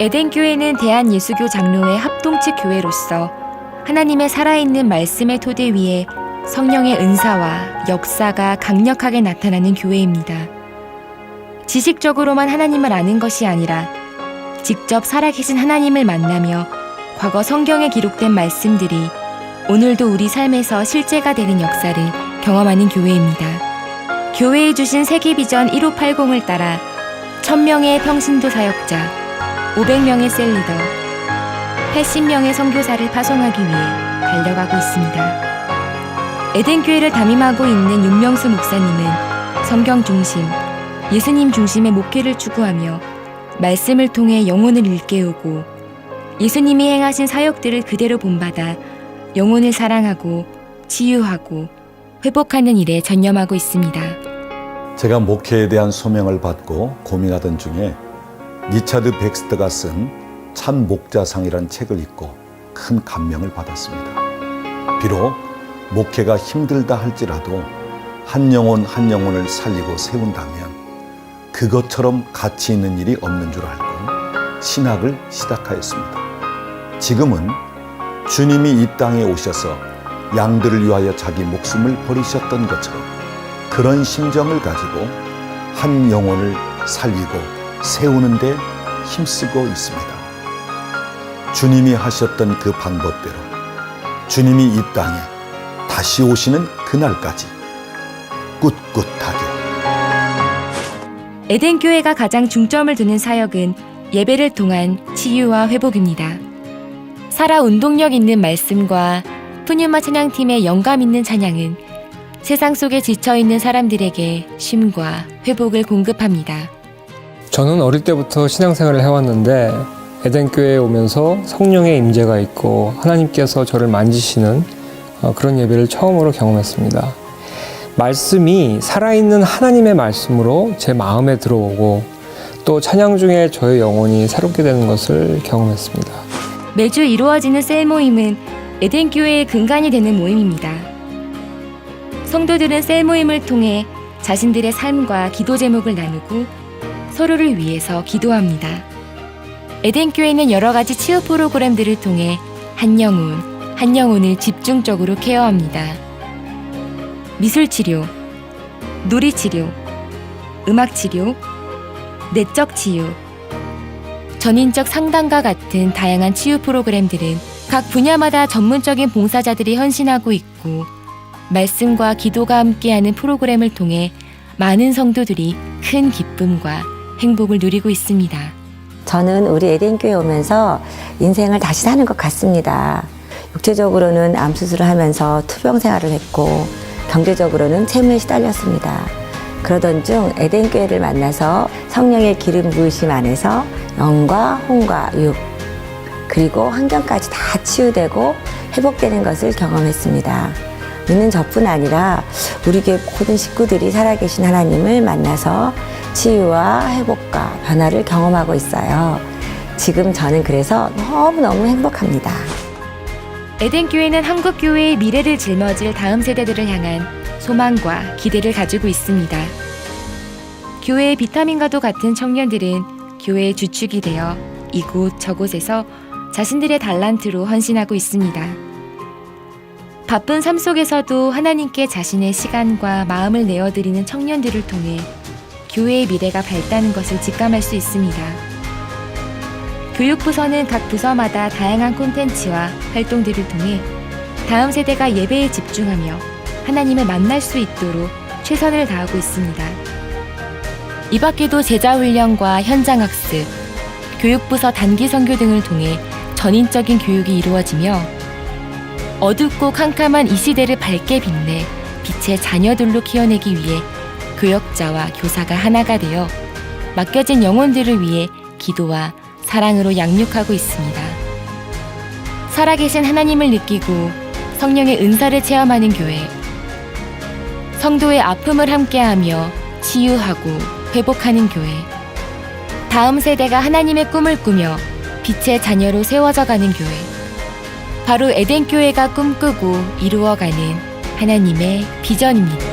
에덴교회는 대한예수교 장로회 합동측 교회로서 하나님의 살아있는 말씀의 토대 위에 성령의 은사와 역사가 강력하게 나타나는 교회입니다. 지식적으로만 하나님을 아는 것이 아니라 직접 살아계신 하나님을 만나며 과거 성경에 기록된 말씀들이 오늘도 우리 삶에서 실제가 되는 역사를 경험하는 교회입니다. 교회에 주신 세계비전 1580을 따라 1000명의 평신도 사역자, 500명의 셀리더, 80명의 선교사를 파송하기 위해 달려가고 있습니다. 에덴교회를 담임하고 있는 윤명수 목사님은 성경 중심, 예수님 중심의 목회를 추구하며 말씀을 통해 영혼을 일깨우고 예수님이 행하신 사역들을 그대로 본받아 영혼을 사랑하고 치유하고 회복하는 일에 전념하고 있습니다. 제가 목회에 대한 소명을 받고 고민하던 중에 리차드 백스터가 쓴 참 목자상이라는 책을 읽고 큰 감명을 받았습니다. 비록 목회가 힘들다 할지라도 한 영혼 한 영혼을 살리고 세운다면 그것처럼 가치 있는 일이 없는 줄 알고 신학을 시작하였습니다. 지금은 주님이 이 땅에 오셔서 양들을 위하여 자기 목숨을 버리셨던 것처럼 그런 심정을 가지고 한 영혼을 살리고 세우는데 힘쓰고 있습니다. 주님이 하셨던 그 방법대로 주님이 이 땅에 다시 오시는 그날까지 꿋꿋하게 에덴 교회가 가장 중점을 두는 사역은 예배를 통한 치유와 회복입니다. 살아 운동력 있는 말씀과 푸뉴마 찬양팀의 영감 있는 찬양은 세상 속에 지쳐 있는 사람들에게 쉼과 회복을 공급합니다. 저는 어릴 때부터 신앙생활을 해왔는데 에덴교회에 오면서 성령의 임재가 있고 하나님께서 저를 만지시는 어, 그런 예배를 처음으로 경험했습니다. 말씀이 살아있는 하나님의 말씀으로 제 마음에 들어오고 또 찬양 중에 저의 영혼이 새롭게 되는 것을 경험했습니다. 매주 이루어지는 셀 모임은 에덴 교회의 근간이 되는 모임입니다. 성도들은 셀 모임을 통해 자신들의 삶과 기도 제목을 나누고 서로를 위해서 기도합니다. 에덴교회는 여러 가지 치유 프로그램들을 통해 한 영혼, 한 영혼을 집중적으로 케어합니다. 미술 치료, 놀이 치료, 음악 치료, 내적 치유, 전인적 상담과 같은 다양한 치유 프로그램들은 각 분야마다 전문적인 봉사자들이 헌신하고 있고 말씀과 기도가 함께하는 프로그램을 통해 많은 성도들이 큰 기쁨과 행복을 누리고 있습니다. 저는 우리 에덴교회 오면서 인생을 다시 사는 것 같습니다. 육체적으로는 암 수술을 하면서 투병 생활을 했고 경제적으로는 채무에 시달렸습니다. 그러던 중 에덴 교회를 만나서 성령의 기름 부으심 안에서 영과 혼과 육 그리고 환경까지 다 치유되고 회복되는 것을 경험했습니다. 믿는 저뿐 아니라 우리 교회 모든 식구들이 살아계신 하나님을 만나서 치유와 회복과 변화를 경험하고 있어요. 지금 저는 그래서 너무너무 행복합니다. 에덴교회는 한국교회의 미래를 짊어질 다음 세대들을 향한 소망과 기대를 가지고 있습니다. 교회의 비타민과도 같은 청년들은 교회의 주축이 되어 이곳 저곳에서 자신들의 달란트로 헌신하고 있습니다. 바쁜 삶 속에서도 하나님께 자신의 시간과 마음을 내어드리는 청년들을 통해 교회의 미래가 밝다는 것을 직감할 수 있습니다. 교육부서는 각 부서마다 다양한 콘텐츠와 활동들을 통해 다음 세대가 예배에 집중하며 하나님을 만날 수 있도록 최선을 다하고 있습니다. 이 밖에도 제자훈련과 현장학습, 교육부서 단기 선교 등을 통해 전인적인 교육이 이루어지며 어둡고 캄캄한 이 시대를 밝게 빛내 빛의 자녀들로 키워내기 위해 교역자와 교사가 하나가 되어 맡겨진 영혼들을 위해 기도와 사랑으로 양육하고 있습니다. 살아계신 하나님을 느끼고 성령의 은사를 체험하는 교회. 성도의 아픔을 함께하며 치유하고 회복하는 교회. 다음 세대가 하나님의 꿈을 꾸며 빛의 자녀로 세워져 가는 교회. 바로 에덴 교회가 꿈꾸고 이루어가는 하나님의 비전입니다.